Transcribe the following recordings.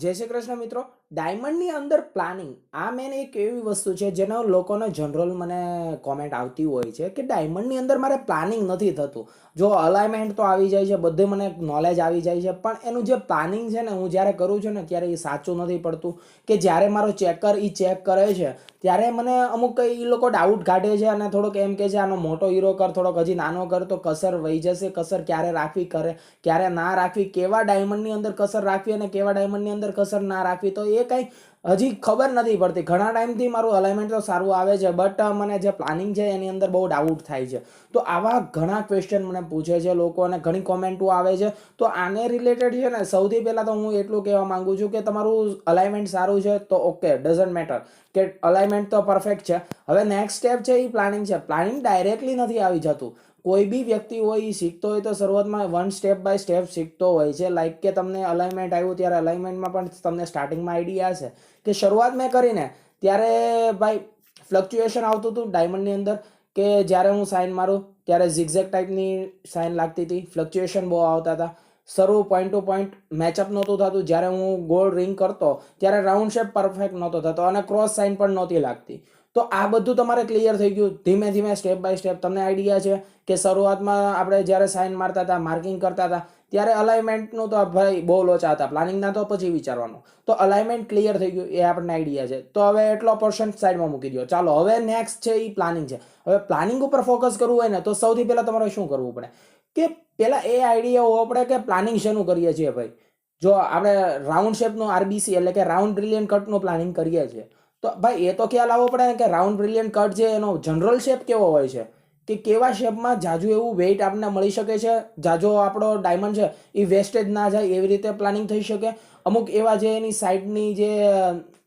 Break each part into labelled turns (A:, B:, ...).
A: જય શ્રી કૃષ્ણ મિત્રો. ડાયમંડની અંદર પ્લાનિંગ, આ મેન એક એવી વસ્તુ છે જેનો લોકોને જનરલ મને કોમેન્ટ આવતી હોય છે કે ડાયમંડની અંદર મારે પ્લાનિંગ નથી થતું. જો અલાઇનમેન્ટ તો આવી જાય છે, બધે મને નોલેજ આવી જાય છે, પણ એનું જે પ્લાનિંગ છે ને, હું જ્યારે કરું છું ને, ત્યારે એ સાચું નથી પડતું કે જ્યારે મારો ચેકર એ ચેક કરે છે, ત્યારે મને અમુક એ લોકો ડાઉટ કાઢે છે અને થોડોક એમ કે છે, આનો મોટો હીરો કર, થોડોક હજી નાનો કર, તો કસર વહી જશે, કસર ક્યારે રાખવી, કરે, ક્યારે ના રાખવી, કેવા ડાયમંડની અંદર કસર રાખવી અને કેવા ડાયમંડની અંદર કસર ના રાખવી, તો એ કંઈ હજી ખબર નથી પડતી. ઘણા ટાઈમથી મારું અલાઇનમેન્ટ તો સારું આવે છે બટ મને જે પ્લાનિંગ છે એની અંદર બહુ ડાઉટ થાય છે. તો આવા ઘણા ક્વેશ્ચન મને પૂછે છે લોકો અને ઘણી કોમેન્ટો આવે છે. તો આને રિલેટેડ છે ને, સૌથી પહેલાં તો હું એટલું કહેવા માંગુ છું કે તમારું અલાઇનમેન્ટ સારું છે તો ઓકે ડઝન્ટ મેટર કે અલાઇનમેન્ટ તો પરફેક્ટ છે. હવે નેક્સ્ટ સ્ટેપ છે એ પ્લાનિંગ છે. પ્લાનિંગ ડાયરેક્ટલી નથી આવી જતું. કોઈ બી વ્યક્તિ હોય એ શીખતો હોય તો શરૂઆતમાં વન સ્ટેપ બાય સ્ટેપ શીખતો હોય છે. લાઈક કે તમને અલાઇનમેન્ટ આવ્યું ત્યારે અલાઇનમેન્ટમાં પણ તમને સ્ટાર્ટિંગમાં આઈડિયા છે કે શરૂઆત મેં કરીને ત્યારે ભાઈ ફ્લક્ચ્યુએશન આવતું હતું ડાયમંડની અંદર કે જ્યારે હું સાઇન મારું ત્યારે ઝિગઝેક ટાઈપની સાઇન લાગતી હતી. ફ્લક્ચ્યુએશન બહુ આવતા હતા. શરૂ પોઈન્ટ ટુ પોઈન્ટ મેચઅપ નહોતું થતું. જ્યારે હું ગોળ રિંગ કરતો ત્યારે રાઉન્ડ શેપ પરફેક્ટ નહોતો થતો અને ક્રોસ સાઇન પણ નહોતી લાગતી. તો આ બધું તમારે ક્લિયર થઈ ગયું. ધીમે ધીમે સ્ટેપ બાય સ્ટેપ તમને આઈડિયા છે કે શરૂઆતમાં આપણે જ્યારે સાઇન મારતા હતા માર્કિંગ કરતા હતા, ત્યારે અલાઇનમેન્ટનું તો ભાઈ બહુ લોચા હતા. પ્લાનિંગના તો પછી વિચારવાનું. તો અલાઇનમેન્ટ ક્લિયર થઈ ગયું એ આપણને આઈડિયા છે. તો હવે એટલો પર્સન્ટ સાઈડમાં મૂકી દો. ચાલો, હવે નેક્સ્ટ છે એ પ્લાનિંગ છે. હવે પ્લાનિંગ ઉપર ફોકસ કરવું હોય ને, તો સૌથી પહેલાં તમારે શું કરવું પડે? કે પહેલાં એ આઈડિયા હોવો પડે કે પ્લાનિંગ શેનું કરીએ છીએ ભાઈ? જો આપણે રાઉન્ડ શેપનું આરબીસી એટલે કે રાઉન્ડ બ્રિલિયન કટનું પ્લાનિંગ કરીએ છીએ. તો ભાઈ, એ તો ખ્યાલ આવવો પડે ને કે રાઉન્ડ બ્રિલિયન્ટ કટ છે, એનો જનરલ શેપ કેવો હોય છે? કે કેવા શેપમાં જાજુ એવું વેઇટ આપણને મળી શકે છે? જાજો આપણો ડાયમંડ છે, એ વેસ્ટેજ ના જાય, એવી રીતે પ્લાનિંગ થઈ શકે? અમુક એવા જે એની સાઈડની જે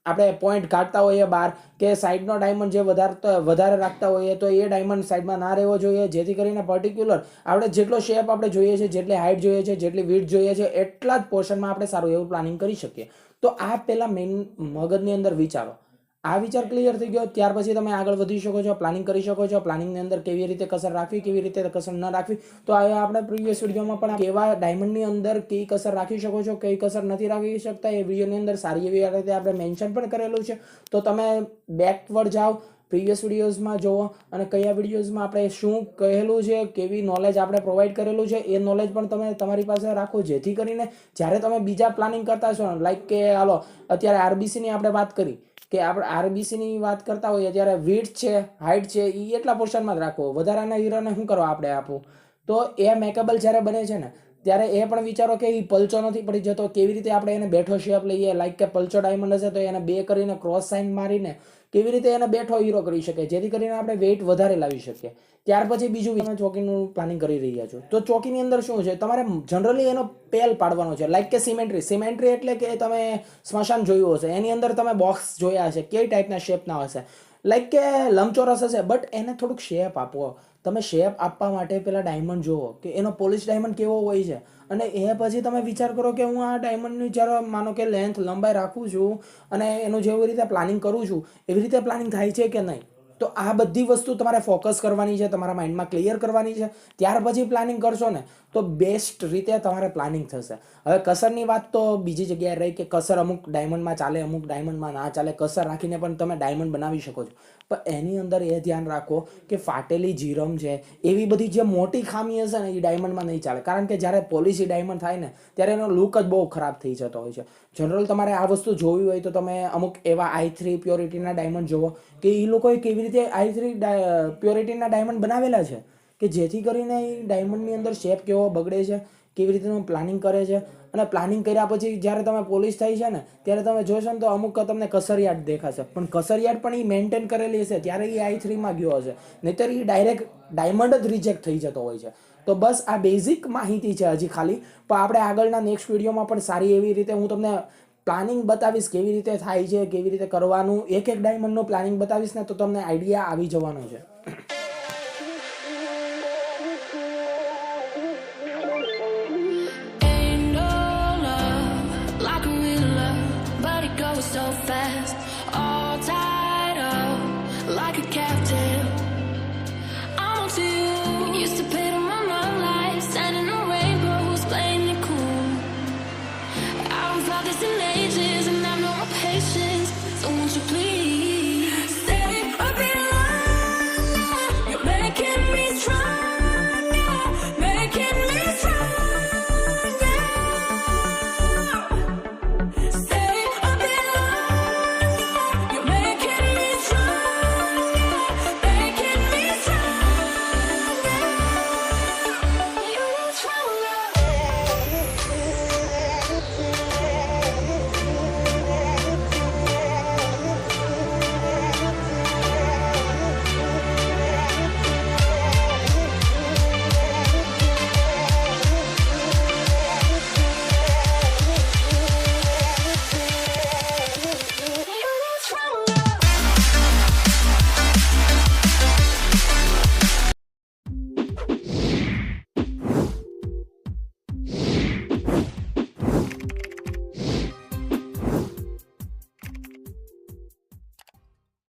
A: આપણે પોઈન્ટ કાઢતા હોઈએ બહાર, કે સાઈડનો ડાયમંડ જે વધારે વધારે રાખતા હોઈએ, તો એ ડાયમંડ સાઈડમાં ના રહેવો જોઈએ. જેથી કરીને પર્ટિક્યુલર આપણે જેટલો શેપ આપણે જોઈએ છે, જેટલી હાઇટ જોઈએ છે, જેટલી વીટ જોઈએ છે, એટલા જ પોર્શનમાં આપણે સારું એવું પ્લાનિંગ કરી શકીએ. તો આ પહેલાં મેઇન મગજની અંદર વિચારો. આ વિચાર ક્લિયર થઈ ગયો. ત્યાર પછી તમે આગળ વધી શકો છો પ્લાનિંગ કરી શકો છો. પ્લાનિંગની અંદર કેવી રીતે કસર રાખવી, કેવી રીતે કસર ન રાખવી. તો આ આપણે પ્રીવિયસ વિડીયોમાં પણ કેવા ડાયમંડની અંદર કઈ કસર રાખી શકો છો, કઈ કસર નથી રાખી શકતા, એ વિડીયોની અંદર સારી એવી રીતે આપણે મેન્શન પણ કરેલું છે. તો તમે બેકવર્ડ જાઓ પ્રીવિયસ વિડીયોઝમાં જુઓ અને કયા વિડીયોઝમાં આપણે શું કહેલું છે, કેવી નોલેજ આપણે પ્રોવાઈડ કરેલું છે, એ નોલેજ પણ તમે તમારી પાસે રાખો, જેથી કરીને જ્યારે તમે બીજા પ્લાનિંગ કરતા છો લાઈક કે હાલો, અત્યારે આરબીસીની આપણે વાત કરી કે આપણે આરબીસીની વાત કરતા હોઈએ ત્યારે વીટ છે હાઇટ છે એ એટલા પોર્શનમાં જ રાખવો. વધારાના હીરોને શું કરવા આપણે આપવું? તો એ મેકેબલ જ્યારે બને છે ને ત્યારે એ પણ વિચારો કે એ પલચો નથી પડી જતો, કેવી રીતે આપણે એને બેઠો શેપ લઈએ? લાઈક કે પલચો ડાયમંડ હશે તો એને બે કરીને ક્રોસ સાઇન મારીને કેવી રીતે એને બેઠો હીરો કરી શકે? જેથી કરીને આપણે વેઇટ વધારે લાવી શકીએ. ત્યાર પછી બીજું ચોકીનું પ્લાનિંગ કરી રહ્યા છો. તો ચોકીની અંદર શું છે? તમારે જનરલી એનો પેલ પાડવાનો છે. લાઈક કે સિમેન્ટ્રી સિમેન્ટ્રી એટલે કે તમે સ્મશાન જોયું હશે. એની અંદર તમે બોક્સ જોયા હશે. કઈ ટાઈપના શેપના હશે. લાઈક કે લંબચોરસ હશે. બટ એને થોડુંક શેપ આપો. તમે શેપ આપવા માટે પેલા ડાયમંડ જુઓ કે એનો પોલિશ ડાયમંડ કેવો હોય છે? અને એ પછી તમે વિચાર કરો કે હું આ ડાયમંડની જ્યારે માનો કે લેન્થ લંબાઈ રાખું છું અને એનું જેવી રીતે પ્લાનિંગ કરું છું, એવી રીતે પ્લાનિંગ થાય છે કે નહીં? તો આ બધી વસ્તુ તમારે ફોકસ કરવાની છે, તમારા માઇન્ડમાં ક્લિયર કરવાની છે. ત્યાર પછી પ્લાનિંગ કરશો ને, તો બેસ્ટ રીતે તમારે પ્લાનિંગ થશે. હવે કસરની વાત તો બીજી જગ્યાએ રહી કે કસર અમુક ડાયમંડમાં ચાલે, અમુક ડાયમંડમાં ના ચાલે. કસર રાખીને પણ તમે ડાયમંડ બનાવી શકો છો. પણ એની અંદર એ ધ્યાન રાખો કે ફાટેલી જીરમ છે, એવી બધી જે મોટી ખામી હશે ને, એ ડાયમંડમાં નહીં ચાલે. કારણ કે જ્યારે પોલિસી ડાયમંડ થાય ને, ત્યારે એનો લુક જ બહુ ખરાબ થઈ જતો હોય છે. જનરલ તમારે આ વસ્તુ જોવી હોય તો તમે અમુક એવા આઈ થ્રી પ્યોરિટીના ડાયમંડ જુઓ કે એ લોકોએ કેવી રીતે આઈ થ્રી પ્યોરિટીના ડાયમંડ બનાવેલા છે કે જેથી કરીને એ ડાયમંડની અંદર શેપ કેવો બગડે છે, કેવી રીતનું પ્લાનિંગ કરે છે અને પ્લાનિંગ કર્યા પછી જ્યારે તમે પોલિશ થાય છે ને, ત્યારે તમે જોશો ને તો અમુક તમને કસરિયાટ દેખાશે. પણ કસરિયાટ પણ એ મેન્ટેન કરેલી હશે ત્યારે એ આઈ થ્રીમાં ગયો હશે. નહીતર એ ડાયરેક્ટ ડાયમંડ જ રિજેક્ટ થઈ જતો હોય છે. તો બસ આ બેઝિક માહિતી છે હજી ખાલી. પણ આપણે આગળના નેક્સ્ટ વિડીયોમાં પણ સારી એવી રીતે હું તમને પ્લાનિંગ બતાવીશ, કેવી રીતે થાય છે, કેવી રીતે કરવાનું, એક એક ડાયમંડનું પ્લાનિંગ બતાવીશ ને તો તમને આઈડિયા આવી જવાનો છે
B: so fast. All tied